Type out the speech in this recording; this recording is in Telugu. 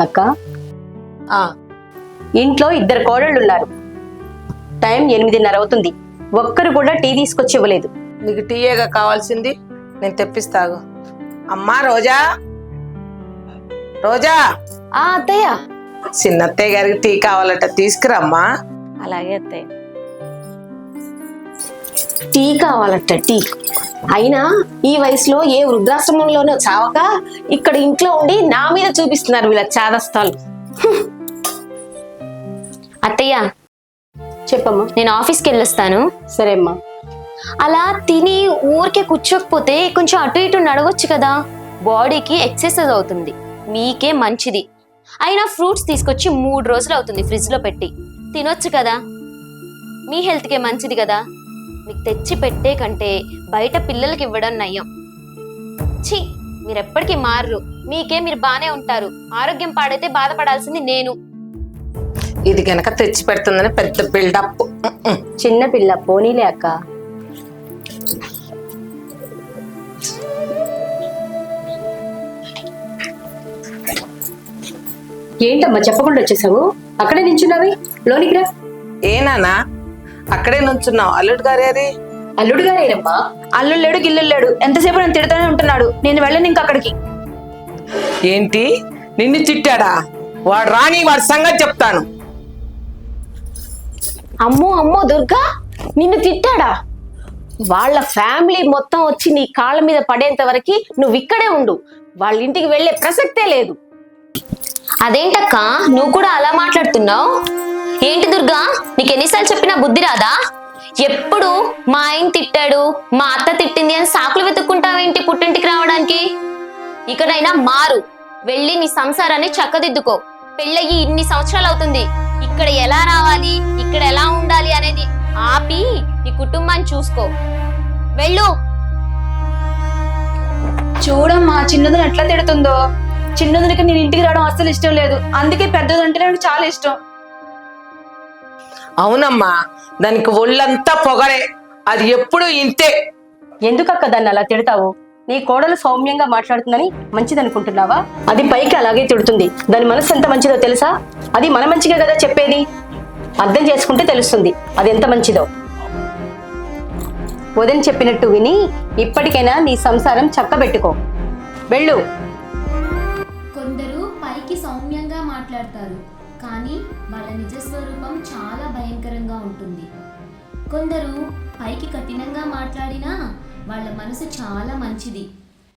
అక్క? ఇంట్లో ఇద్దరు కోడళ్ళు ఉన్నారు టైం ఎనిమిదిన్నర అవుతుంది. ఒక్కరు కూడా టీ తీసుకొచ్చి ఇవ్వలేదు. నీకు టీయేగా కావాల్సింది నేను తెప్పిస్తాగు. అమ్మా రోజా. రోజా. ఆ అత్తయ్య. చిన్నత్తయ్య గారికి టీ కావాలట తీసుకురమ్మా. అలాగే అత్తయ్య. టీ కావాలట టీ. అయినా ఈ వయసులో ఏ వృద్ధాశ్రమంలోనో చావక ఇక్కడ ఇంట్లో ఉండి నా మీద చూపిస్తున్నారు వీళ్ళ చాదస్తాలు. అత్తయ్య చెప్పమ్మా. నేను ఆఫీస్కి వెళ్ళొస్తాను. సరే అమ్మా. అలా తిని ఊరికే కూర్చోకపోతే కొంచెం అటు ఇటు నడవచ్చు కదా. బాడీకి ఎక్సర్సైజ్ అవుతుంది. మీకే మంచిది. అయినా ఫ్రూట్స్ తీసుకొచ్చి మూడు రోజులు అవుతుంది ఫ్రిడ్జ్లో పెట్టి. తినొచ్చు కదా. మీ హెల్త్కే మంచిది కదా. మీకు తెచ్చి పెట్టే కంటే బయట పిల్లలకి ఇవ్వడం నయం. ఛీ! మీరు ఎప్పటికీ మారరు. మీకే మీరు బానే ఉంటారు. ఆరోగ్యం పాడైతే బాధపడాల్సింది నేను. ఇది గనక తెచ్చి పెడుతుందని పెద్ద బిల్డప్. చిన్న పిల్ల పోనీలే అక్క. ఏంటమ్మా చెప్పకుండా వచ్చేసావు? అక్కడే నించున్నావి? లోనికి రా. ఏనానా అక్కడే నుంచున్నావు. అల్లుడు గారి అది? అల్లుడు గారేనమ్మా అల్లుడు లేడు గిల్లుడు లేడు ఎంతసేపు నేను తిడుతూనే ఉంటున్నాడు? నేను వెళ్ళను ఇంక అక్కడికి. ఏంటి? నిన్ను తిట్టాడా? వాడు రాని వాడి సంగతి చెప్తాను. అమ్మో అమ్మో దుర్గా! నిన్ను తిట్టాడా? వాళ్ళ ఫ్యామిలీ మొత్తం వచ్చి నీ కాళ్ళ మీద పడేంత వరకు నువ్వు ఇక్కడే ఉండు. వాళ్ళ ఇంటికి వెళ్ళే ప్రసక్తే లేదు. అదేంటక్క? నువ్వు కూడా అలా మాట్లాడుతున్నావు? ఏంటి దుర్గా? నీకు ఎన్నిసార్లు చెప్పినా బుద్ధి రాదా? ఎప్పుడు మా ఆయన తిట్టాడు మా అత్త తిట్టింది అని సాకులు వెతుక్కుంటావేంటి పుట్టింటికి రావడానికి? ఇకనైనా మారు. వెళ్ళి నీ సంసారాన్ని చక్కదిద్దుకో. పెళ్ళయి ఇన్ని సంవత్సరాలు అవుతుంది ఇక్కడ ఎలా రావాలి ఇక్కడ ఎలా ఉండాలి అనేది ఆపి నీ కుటుంబాన్ని చూసుకో. వెళ్ళు. చూడమ్మా చిన్నదని ఎట్లా తిడుతుందో. చిన్నదనికి నేను ఇంటికి రావడం అస్సలు ఇష్టం లేదు. అందుకే పెద్దదంటే నాకు చాలా ఇష్టం. అవునమ్మా దానికి ఒళ్ళంతా పొగరే. అది ఎప్పుడు ఇంతే. ఎందుకక్క దాన్ని అలా తిడతావు? నీ కోడలు సౌమ్యంగా మాట్లాడుతుందని మంచిది అనుకుంటున్నావా అది పైకి అలాగే తిడుతుంది. దాని మనసు ఎంత మంచిదో తెలుసా? అది మన మంచిగా కదా చెప్పేది? అర్థం చేసుకుంటే తెలుస్తుంది. అది ఎంత మంచిదో. వదిన చెప్పినట్టు విని ఇప్పటికైనా నీ సంసారం చక్కబెట్టుకో. వెళ్ళు. కొందరు పైకి సౌమ్యంగా మాట్లాడతారు. కానీ వాళ్ళ నిజస్వరూపం చాలా భయంకరంగా ఉంటుంది. కొందరు పైకి కఠినంగా మాట్లాడినా వాళ్ళ మనసు చాలా మంచిది.